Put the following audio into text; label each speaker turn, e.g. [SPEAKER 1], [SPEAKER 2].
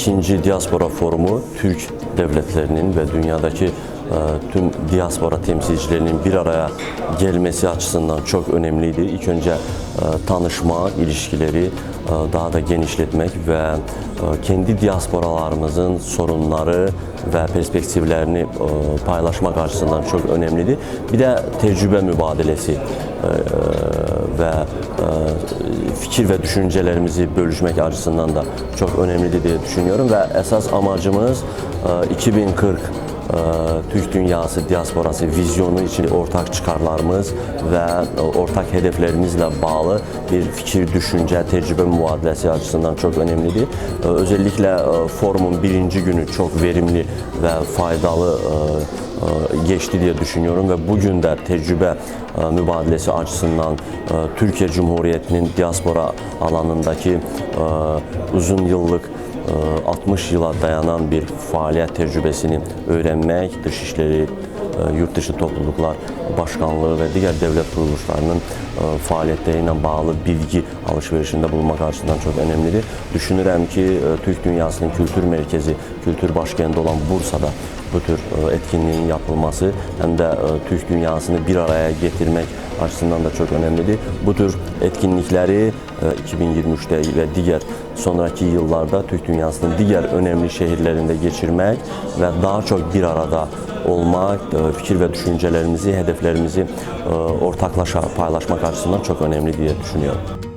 [SPEAKER 1] ikinci diaspora forumu Türk devletlerinin ve dünyadaki tüm diaspora temsilcilerinin bir araya gelmesi açısından çok önemliydi. İlk önce e, tanışmak, ilişkileri e, daha da genişletmek ve e, kendi diasporalarımızın sorunları ve perspektiflerini e, paylaşmak açısından çok önemliydi. Bir mübadelesi e, ve e, fikir ve düşüncelerimizi bölüşmek açısından da çok önemli diye düşünüyorum ve esas amacımız e, 2040 e, Türk dünyası diasporası vizyonu için ortak çıkarlarımız ve e, ortak hedeflerimizle bağlı bir fikir, düşünce, tecrübe mübadelesi açısından çok önemlidir. E, Özellikle e, forumun birinci günü çok verimli ve faydalı e, e, geçti diye düşünüyorum ve bugün de tecrübe mübadelesi açısından Türkiye Cumhuriyeti'nin diaspora alanındaki uzun yıllık 60 yıla dayanan bir faaliyet tecrübesini öğrenmek, dışişleri, e, yurt dışı topluluklar başkanlığı ve diğer devlet kuruluşlarının e, faaliyetleriyle bağlı bilgi alışverişinde bulunmak açısından çok önemlidir. Düşünürəm ki, e, Türk dünyasının kültür merkezi, kültür başkenti olan Bursa'da bu tür e, etkinliğin yapılması hem de e, Türk dünyasını bir araya getirmek açısından da çok önemlidir. Bu tür etkinlikleri e, 2023'te ve diğer sonraki yıllarda Türk dünyasının diğer önemli şehirlerinde geçirmek ve daha çok bir arada olmak, e, fikir ve düşüncelerimizi, hedeflerimizi e, ortaklaşa paylaşmak açısından çok önemli diye düşünüyorum.